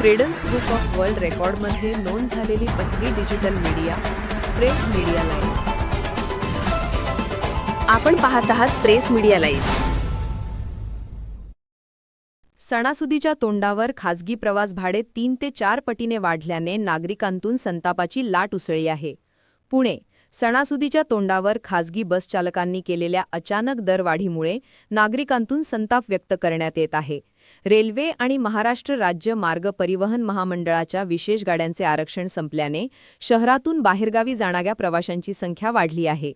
Credence book of world रेकॉर्डमध्ये नोंद झालेली पहिली digital media press media live आपण पाहत आहात प्रेस मीडिया लाईव्ह सणासुदीच्या तोंडावर खासगी प्रवास भाडे तीन ते चार पटीने वाढल्याने नागरिकांतून संतापाची लाट उसळी आहे. पुणे सणासुदीच्या तोंडावर खासगी बसचालकांनी केलेल्या अचानक दरवाढीमुळे नागरिकांतून संताप व्यक्त करण्यात येत आहे. रेल्वे आणि महाराष्ट्र राज्य मार्ग परिवहन महामंडळाच्या विशेष गाड्यांचे आरक्षण संपल्याने शहरातून बाहेरगावी जाणाऱ्या प्रवाशांची संख्या वाढली आहे.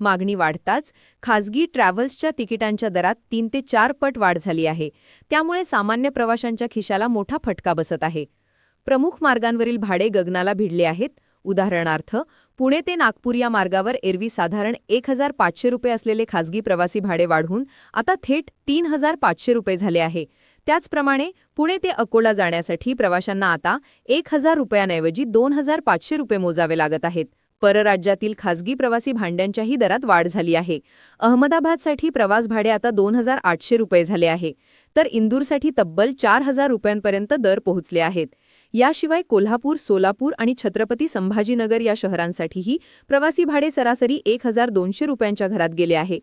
मागणी वाढताच खासगी ट्रॅव्हल्सच्या तिकिटांच्या दरात तीन ते चार पट वाढ झाली आहे. त्यामुळे सामान्य प्रवाशांच्या खिशाला मोठा फटका बसत आहे. प्रमुख मार्गांवरील भाडे गगनाला भिडले आहेत. उदाहरणार्थ पुणे ते नागपूर या मार्गावर एरवी साधारण एक हजार पाचशे रुपये असलेले खासगी प्रवासी भाडे वाढून आता थेट तीन हजार पाचशे रुपये झाले आहे. त्याचप्रमाणे पुणे ते अकोला जाण्यासाठी प्रवाशांना आता एक हजार रुपयांऐवजी दोन हजार पाचशे रुपये मोजावे लागत आहेत. परराज्यातील खासगी प्रवासी भांड्यांच्याही दरात वाढ झाली आहे. अहमदाबादसाठी प्रवास भाडे आता दोन हजार आठशे रुपये झाले आहे. तर इंदूरसाठी तब्बल चार हजार रुपयांपर्यंत दर पोहोचले आहेत. याशिवाय कोल्हापूर सोलापूर आणि छत्रपती संभाजीनगर या शहरांसाठीही प्रवासी भाडे सरासरी एक हजार दोनशे रुपयांच्या घरात गेले आहे.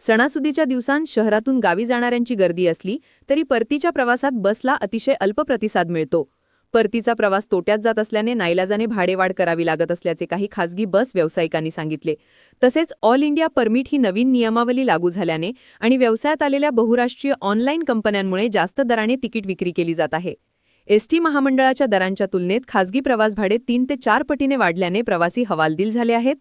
सणासुदीच्या दिवसांत शहरातून गावी जाणाऱ्यांची गर्दी असली तरी परतीच्या प्रवासात बसला अतिशय अल्प प्रतिसाद मिळतो. परतीचा प्रवास तोट्यात जात असल्याने नाईलाजाने भाडेवाढ करावी लागत असल्याचे काही खासगी बस व्यावसायिकांनी सांगितले. तसेच ऑल इंडिया परमिट ही नवीन नियमावली लागू झाल्याने आणि व्यवसायात आलेल्या बहुराष्ट्रीय ऑनलाईन कंपन्यांमुळे जास्त दराने तिकीट विक्री केली जात आहे. एसटी महामंडळाच्या दरांच्या तुलनेत खासगी प्रवास भाडे तीन ते चार पटीने वाढल्याने प्रवासी हवालदिल झाले आहेत.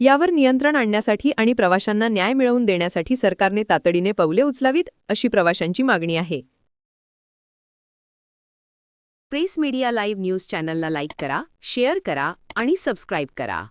यावर नियंत्रण आणण्यासाठी आणि प्रवाशांना न्याय मिळवून देण्यासाठी सरकारने तातडीने पावले उचलावीत अशी प्रवाशांची मागणी आहे. प्रेस मीडिया लाईव्ह न्यूज चॅनलला लाईक करा शेअर करा आणि सबस्क्राईब करा.